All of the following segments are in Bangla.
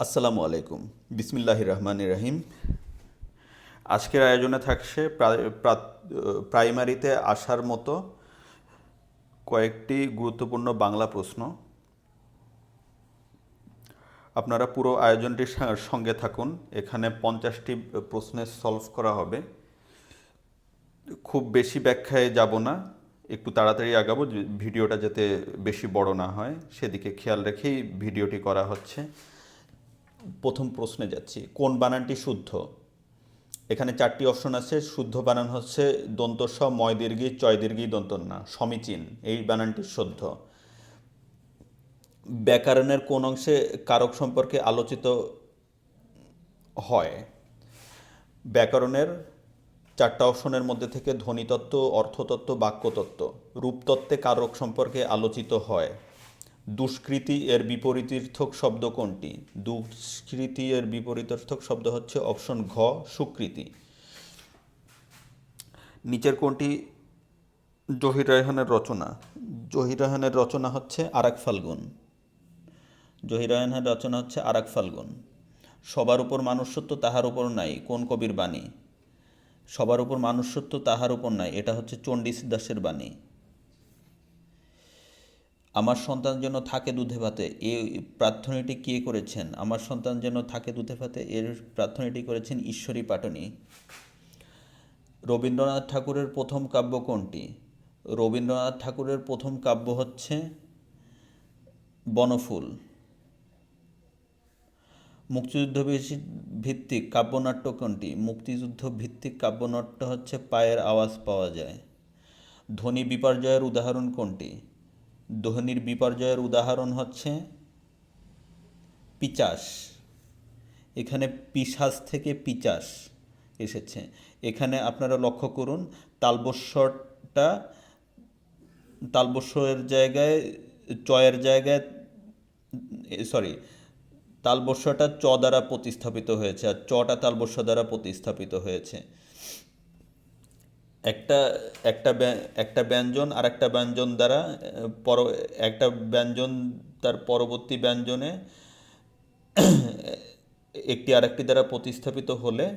আসসালামু আলাইকুম। বিসমিল্লাহ রহমান রহিম। আজকের আয়োজনে থাকছে প্রা- প্রা- প্রাইমারিতে আসার মতো কয়েকটি গুরুত্বপূর্ণ বাংলা প্রশ্ন। আপনারা পুরো আয়োজনটির সঙ্গে থাকুন। এখানে পঞ্চাশটি প্রশ্নের সলভ করা হবে। খুব বেশি ব্যাখ্যায় যাব না। একটু তাড়াতাড়ি আগাবো ভিডিওটা যাতে বেশি বড় না হয়। সেদিকে খেয়াল রেখেই ভিডিওটি করা হচ্ছে। প্রথম প্রশ্নে যাচ্ছি। কোন বানানটি শুদ্ধ? এখানে চারটি অপশন আছে। শুদ্ধ বানান হচ্ছে দন্ত স ময় দীর্ঘি চয় দীর্ঘি দন্ত না সমীচীন। এই বানানটি শুদ্ধ। ব্যাকরণের কোন অংশে কারক সম্পর্কে আলোচিত হয়? ব্যাকরণের চারটা অপশনের মধ্যে থেকে ধ্বনিতত্ত্ব, অর্থতত্ত্ব, বাক্যতত্ত্ব, রূপতত্ত্বে কারক সম্পর্কে আলোচিত হয়। দুষ্কৃতি এর বিপরীতার্থক শব্দ কোনটি? দুষ্কৃতি এর বিপরীতার্থক শব্দ হচ্ছে অপশন ঘ, সুকৃতি। নিচের কোনটি? জহির রায়হানের রচনা। জহির রায়হানের রচনা হচ্ছে আরাক ফাল্গুন। জহির রায়হানের রচনা হচ্ছে আরাক ফাল্গুন। সবার উপর মানুষত্ব তাহার উপর নাই, কোন কবির বাণী? সবার উপর মানুষত্ব তাহার উপর নাই, এটা হচ্ছে চণ্ডী দাসের বাণী। আমার সন্তান যেন থাকে দুধে ভাতে এই প্রার্থনাটি কে করেছেন? আমার সন্তান যেন থাকে দুধে ভাতে, এর প্রার্থনাটি করেছেন ঈশ্বরী পাটনি। রবীন্দ্রনাথ ঠাকুরের প্রথম কাব্য কোনটি? রবীন্দ্রনাথ ঠাকুরের প্রথম কাব্য হচ্ছে বনফুল। মুক্তিযুদ্ধ ভিত্তিক কাব্যনাট্য কোনটি? মুক্তিযুদ্ধ ভিত্তিক কাব্যনাট্য হচ্ছে পায়ের আওয়াজ পাওয়া যায়। ধ্বনি বিপর্যয়ের উদাহরণ কোনটি? ধ্বনির বিপর্যয়ের উদাহরণ হচ্ছে পিচাস। এখানে পিশাস থেকে পিচাস এসেছে। এখানে আপনারা লক্ষ্য করুন তালবস্বরটা তালবস্বরের জায়গায়, চয়ের জায়গায় সরি তালবস্যটা চ দ্বারা প্রতিস্থাপিত হয়েছে, আর চটা তালবস্য দ্বারা প্রতিস্থাপিত হয়েছে। একটা একটা একটা ব্যঞ্জন আর একটা ব্যঞ্জন দ্বারা পর, একটা ব্যঞ্জন তার পরবর্তী ব্যঞ্জনে একটি আরেকটি দ্বারা প্রতিস্থাপিত হলে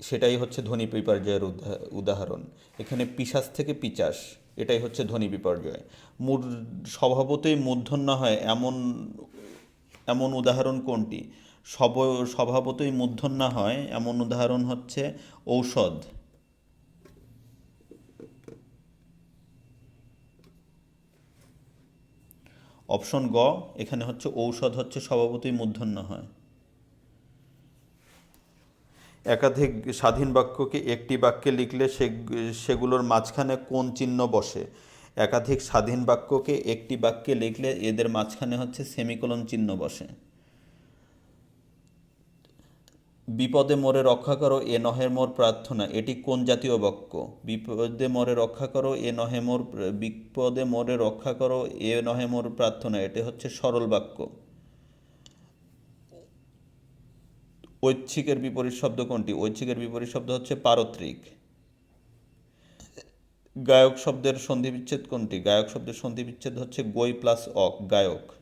সেটাই হচ্ছে ধ্বনি বিপর্যয়ের উদা- উদাহরণ। এখানে পিশাস থেকে পিচাস, এটাই হচ্ছে ধ্বনি বিপর্যয়। মূর, স্বভাবতই মূর্ধন্য হয় এমন এমন উদাহরণ কোনটি? সব, স্বভাবতই মূর্ধন্য হয় এমন উদাহরণ হচ্ছে ঔষধ। অপশন গ, এখানে হচ্ছে ঔষধ হচ্ছে স্বভাবতই মূর্ধন্য হয়। একাধিক স্বাধীন বাক্যকে একটি বাক্যে লিখলে সেগুলোর মাঝখানে কোন চিহ্ন বসে? একাধিক স্বাধীন বাক্যকে একটি বাক্যে লিখলে এদের মাঝখানে হচ্ছে সেমিকোলন চিহ্ন বসে। বিপদে মোরে রক্ষা করো এ নহে মোর প্রার্থনা। এটি কোন জাতীয় বাক্য? বিপদে মোরে রক্ষা করো এ নহে মোর বিপদে মোরে রক্ষা করো এ নহে মোর প্রার্থনা। এটি হচ্ছে সরল বাক্য। ঐচ্ছিকের বিপরীত শব্দ কোনটি? ঐচ্ছিকের বিপরীত শব্দ হচ্ছে পারত্রিক। গায়ক শব্দের সন্ধি বিচ্ছেদ কোনটি? গায়ক শব্দের সন্ধি বিচ্ছেদ হচ্ছে গই প্লাস অক, গায়ক।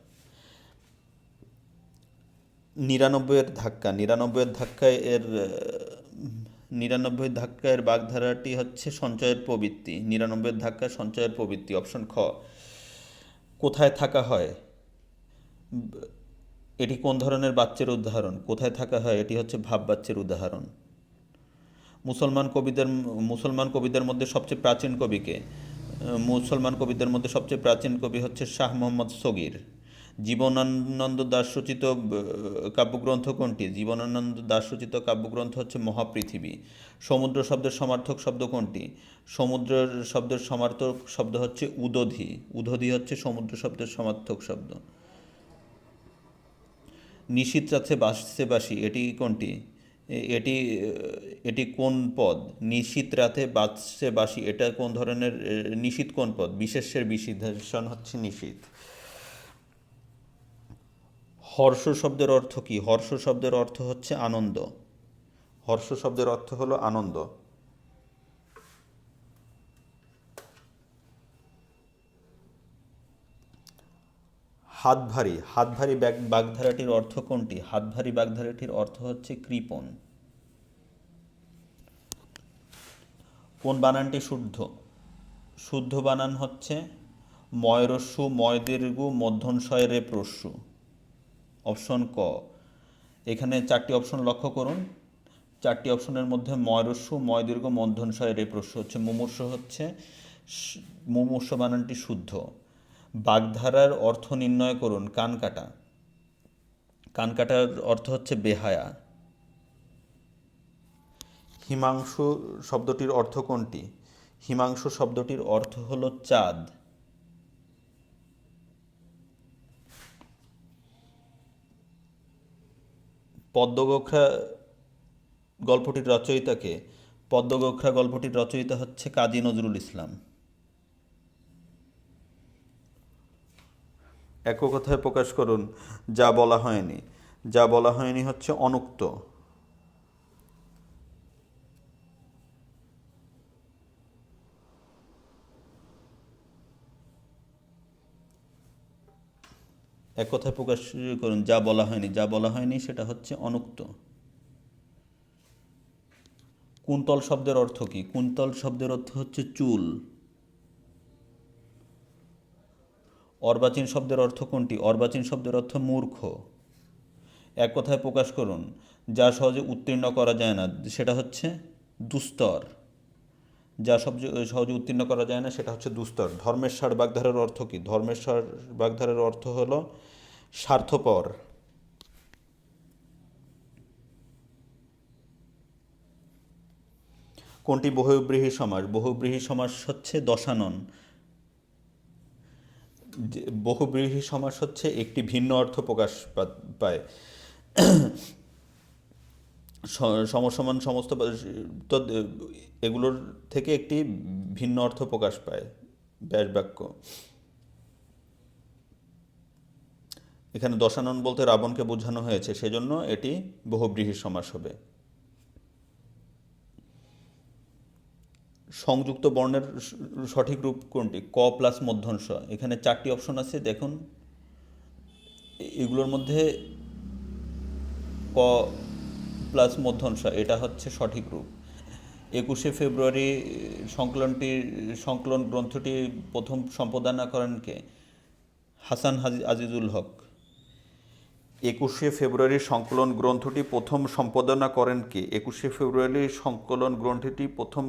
নিরানব্বইয়ের ধাক্কা, নিরানব্বইয়ের ধাক্কায় এর নিরানব্বই ধাক্কায়ের বাগধারাটি হচ্ছে সঞ্চয়ের প্রবৃত্তি, নিরানব্বইয়ের ধাক্কা সঞ্চয়ের প্রবৃত্তি, অপশন খ। কোথায় থাকা হয়? এটি কোন ধরনের বাচ্চার উদাহরণ? কোথায় থাকা হয়? এটি হচ্ছে ভাব বাচ্চার উদাহরণ। মুসলমান কবিদের মুসলমান কবিদের মধ্যে সবচেয়ে প্রাচীন কবিকে মুসলমান কবিদের মধ্যে সবচেয়ে প্রাচীন কবি হচ্ছে শাহ মোহাম্মদ সগির। জীবনানন্দ দাস রচিত কাব্যগ্রন্থ কোনটি? জীবনানন্দ দাস রচিত কাব্যগ্রন্থ হচ্ছে মহাপৃথিবী। সমুদ্র শব্দের সমার্থক শব্দ কোনটি? সমুদ্রের শব্দের সমার্থক শব্দ হচ্ছে উদধি। উদধি হচ্ছে সমুদ্র শব্দের সমার্থক শব্দ। নিশীত রাতে বাসছে বাসি, এটি কোনটি? এটি এটি কোন পদ? নিশীত রাতে বাজছে বাসি, এটা কোন ধরনের নিশীত কোন পদ? বিশেষের বিশেষণ হচ্ছে নিশীত হর্ষ শব্দের অর্থ কি? হর্ষ শব্দের অর্থ হচ্ছে আনন্দ। হর্ষ শব্দের অর্থ হলো আনন্দ। হাত ভারী হাত ভারী বাগধারাটির অর্থ কোনটি? হাত ভারী বাগধারাটির অর্থ হচ্ছে কৃপণ। কোন বানানটি শুদ্ধ? শুদ্ধ বানান হচ্ছে ময়রস্যু ময়দীর্ঘু মধ্যনশয় রে প্রস্যু অপশন ক। এখানে চারটি অপশন লক্ষ্য করুন। চারটি অপশনের মধ্যে ময়রস্যু ময়দীর্ঘ মধ্যনশয় রে প্রস্যু হচ্ছে। মুমূর্ষ হচ্ছে মুমূর্ষ বানানটি শুদ্ধ। বাগধারার অর্থ নির্ণয় করুন, কান কাটা। কান কাটার অর্থ হচ্ছে বেহায়া। হিমাংশু শব্দটির অর্থ কোনটি? হিমাংশু শব্দটির অর্থ হলো চাঁদ। পদ্মগোখরা গল্পটির রচয়িতাকে, পদ্মগোখরা গল্পটির রচয়িতা হচ্ছে কাজী নজরুল ইসলাম। এক কথায় প্রকাশ করুন, যা বলা হয়নি। যা বলা হয়নি হচ্ছে অনুক্ত। এক কথায় প্রকাশ করুন, যা বলা হয়নি, যা বলা হয়নি সেটা হচ্ছে অনুক্ত। কুন্তল শব্দের অর্থ কি? কুন্তল শব্দের অর্থ হচ্ছে চুল। অর্বাচীন শব্দের অর্থ কোনটি? অর্বাচীন শব্দের অর্থ মূর্খ। এক কথায় প্রকাশ করুন, যা সহজে উত্তীর্ণ করা যায় না, সেটা হচ্ছে দুস্তর। যা সবচেয়ে সহজে উত্তীর্ণ করা যায় না, সেটা হচ্ছে দুস্তর। ধর্মেশ্বর বাগধারের অর্থ কি? ধর্মেশ্বর বাগধারের অর্থ হলো স্বার্থপর। কোনটি বহুব্রীহী সমাস? বহুব্রীহী সমাস হচ্ছে দশানন। বহুব্রীহী সমাস হচ্ছে একটি ভিন্ন অর্থ প্রকাশ পায়। সমসমান সমস্ত তো এগুলোর থেকে একটি ভিন্ন অর্থ প্রকাশ পায় ব্যাস বাক্য। এখানে দশানন বলতে রাবণকে বোঝানো হয়েছে, সেজন্য এটি বহুব্রীহী সমাস হবে। সংযুক্ত বর্ণের সঠিক রূপ কোনটি? ক প্লাস মধ্যংশ। এখানে চারটি অপশন আছে, দেখুন। এগুলোর মধ্যে ক প্লাস মধ্যংশ, এটা হচ্ছে সঠিক রূপ। একুশে ফেব্রুয়ারি সংকলনটি সংকলন গ্রন্থটি প্রথম সম্পাদনা করেন কে? হাসান আজিজুল হক। একুশে ফেব্রুয়ারি সংকলন গ্রন্থটি প্রথম সম্পাদনা করেন কে? একুশে ফেব্রুয়ারি সংকলন গ্রন্থটি প্রথম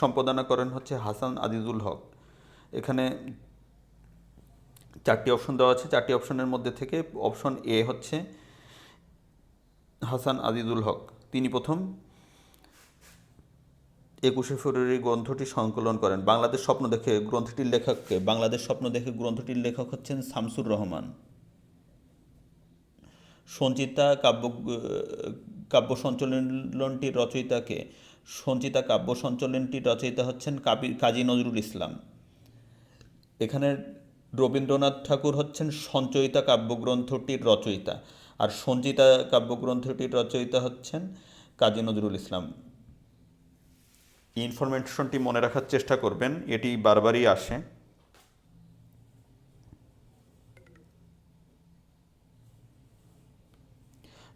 সম্পাদনা করেন হচ্ছে হাসান আজিজুল হক। এখানে চারটি অপশন দেওয়া আছে। চারটি অপশনের মধ্যে থেকে অপশন এ হচ্ছে হাসান আজিজুল হক, তিনি প্রথম একুশে ফেব্রুয়ারি গ্রন্থটি সংকলন করেন। বাংলাদেশ স্বপ্ন দেখে গ্রন্থটির লেখককে, বাংলাদেশ স্বপ্ন দেখে গ্রন্থটির লেখক হচ্ছেন শামসুর রহমান। সঞ্চিতা কাব্য কাব্য সঞ্চালনটির রচয়িতাকে, সঞ্চিতা কাব্য সঞ্চালনটির রচয়িতা হচ্ছেন কাবি, কাজী নজরুল ইসলাম। এখানে রবীন্দ্রনাথ ঠাকুর হচ্ছেন সঞ্চয়িতা কাব্যগ্রন্থটির রচয়িতা। আর সঞ্চিতা কাব্যগ্রন্থটির রচয়িতা হচ্ছেন কাজী নজরুল ইসলাম। ইনফরমেশনটি মনে রাখার চেষ্টা করবেন, এটি বারবারই আসে।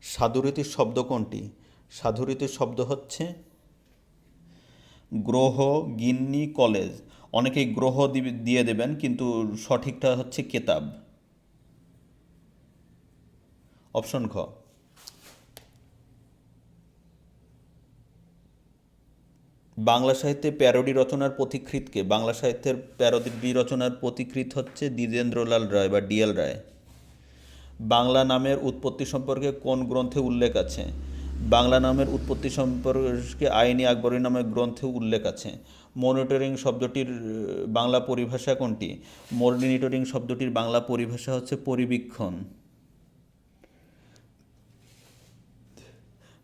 সাধুরীতির শব্দ কোনটি? সাধুরীতির শব্দ হচ্ছে গ্রহ গিন্নি কলেজ। অনেকেই গ্রহ দিয়ে দেবেন, কিন্তু সঠিকটা হচ্ছে কেতাব। অপশন খ বাংলা সাহিত্যে প্যারোডি রচনার পথিকৃতকে বাংলা সাহিত্যের প্যারোডি রচনার পথিকৃত হচ্ছে দ্বিজেন্দ্রলাল রায় বা ডিএল রায়। বাংলা নামের উৎপত্তি সম্পর্কে কোন গ্রন্থে উল্লেখ আছে? বাংলা নামের উৎপত্তি সম্পর্কে আইনি আকবরী নামের গ্রন্থে উল্লেখ আছে। মনিটরিং শব্দটির, বাংলা পরিভাষা কোনটি? মনিটরিং শব্দটির বাংলা পরিভাষা হচ্ছে পরিবীক্ষণ।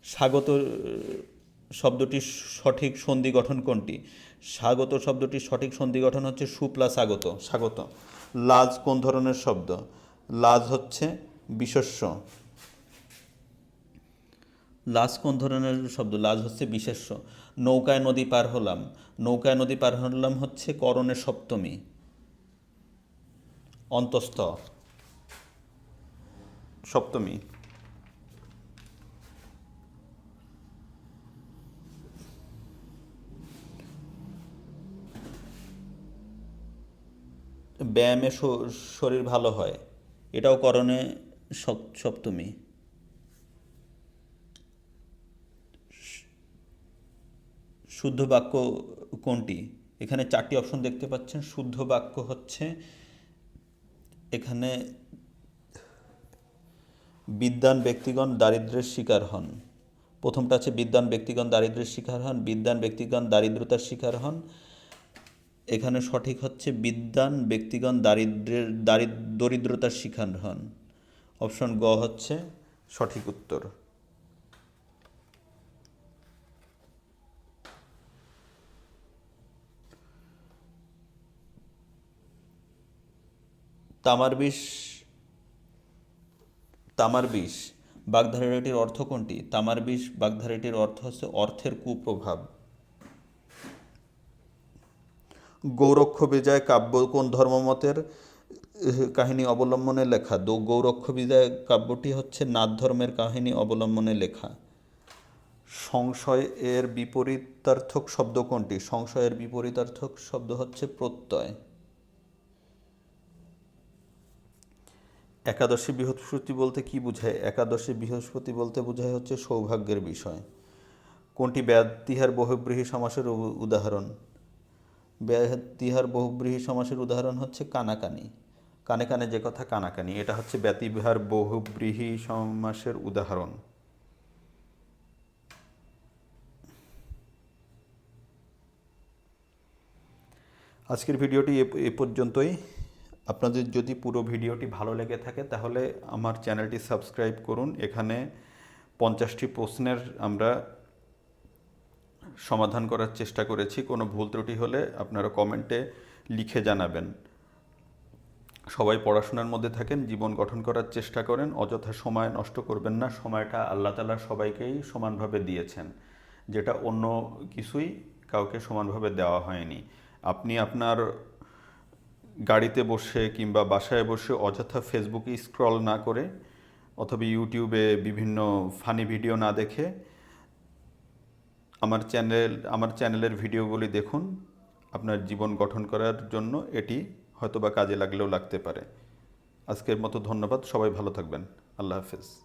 স্বাগত শব্দটির সঠিক সন্ধি গঠন কোনটি? স্বাগত শব্দটির সঠিক সন্ধি গঠন হচ্ছে সু প্লাস স্বাগত স্বাগত। লাজ কোন ধরনের শব্দ? লাজ হচ্ছে বিশেষ্য। লাজ কোন ধরনের শব্দ? লাজ হচ্ছে বিশেষ্য। নৌকায় নদী পার হলাম। নৌকায় নদী পার হলাম হচ্ছে করণের সপ্তমী। অন্তস্থ। সপ্তমী। ব্যায়ামে শরীর ভালো হয়, এটাও করণে সপ- সপ্তমী। শুদ্ধ বাক্য কোনটি? এখানে চারটি অপশন দেখতে পাচ্ছেন। শুদ্ধ বাক্য হচ্ছে এখানে বিদ্যান ব্যক্তিগণ দারিদ্র্যের শিকার হন। প্রথমটা আছে বিদ্যান ব্যক্তিগণ দারিদ্র্যের শিকার হন বিদ্যান ব্যক্তিগণ দারিদ্রতার শিকার হন। এখানে সঠিক হচ্ছে বিদ্যান ব্যক্তিগণ দারিদ্র্যের দারিদ, দরিদ্রতার শিকার হন। অপশন গ হচ্ছে সঠিক উত্তর। তামার বিষ তামার বিষ, বাগধারাটির অর্থ কোনটি? তামার বিষ, বাগধারাটির অর্থ হচ্ছে অর্থের কুপ্রভাব। গৌরক্ষ বিজয় কাব্য কোন ধর্মমতের কাহিনী অবলম্বনে লেখা? দো গৌরক্ষ বিজয় কাব্যটি হচ্ছে নাথ ধর্মের কাহিনী অবলম্বনে লেখা। সংশয় এর বিপরীতার্থক শব্দ কোনটি? সংশয়ের বিপরীতার্থক শব্দ হচ্ছে প্রত্যয়। একাদশী বৃহস্পতি বলতে কি বোঝায়? একাদশী বৃহস্পতি বলতে বোঝায় হচ্ছে সৌভাগ্যের বিষয়। কোনটি ব্যাতিহার বহুব্রীহী সমাসের উদাহরণ? ব্যাতিহার বহুব্রীহী সমাসের উদাহরণ হচ্ছে কানাকানি। কানে কানে যে কথা কানাকানি, এটা হচ্ছে ব্যতিহার বহুব্রীহী সমাসের উদাহরণ। আজকের ভিডিওটি এ- পর্যন্তই। আপনাদের যদি পুরো ভিডিওটি ভালো লেগে থাকে, তাহলে আমার চ্যানেলটি সাবস্ক্রাইব করুন। এখানে পঞ্চাশটি প্রশ্নের আমরা সমাধান করার চেষ্টা করেছি। কোনো ভুল ত্রুটি হলে আপনারা কমেন্টে লিখে জানাবেন। সবাই পড়াশোনার মধ্যে থাকেন, জীবন গঠন করার চেষ্টা করেন, অযথা সময় নষ্ট করবেন না। সময়টা আল্লাহ তালা সবাইকেই সমানভাবে দিয়েছেন, যেটা অন্য কিছুই কাউকে সমানভাবে দেওয়া হয়নি। আপনি আপনার গাড়িতে বসে কিংবা বাসায় বসে অযথা ফেসবুকে স্ক্রল না করে অথবা ইউটিউবে বিভিন্ন ফানি ভিডিও না দেখে আমার চ্যানেল আমার চ্যানেলের ভিডিওগুলি দেখুন। আপনার জীবন গঠন করার জন্য এটি হয়তোবা কাজে লাগলেও লাগতে পারে। আজকের মতো ধন্যবাদ, সবাই ভালো থাকবেন। আল্লাহ হাফেজ।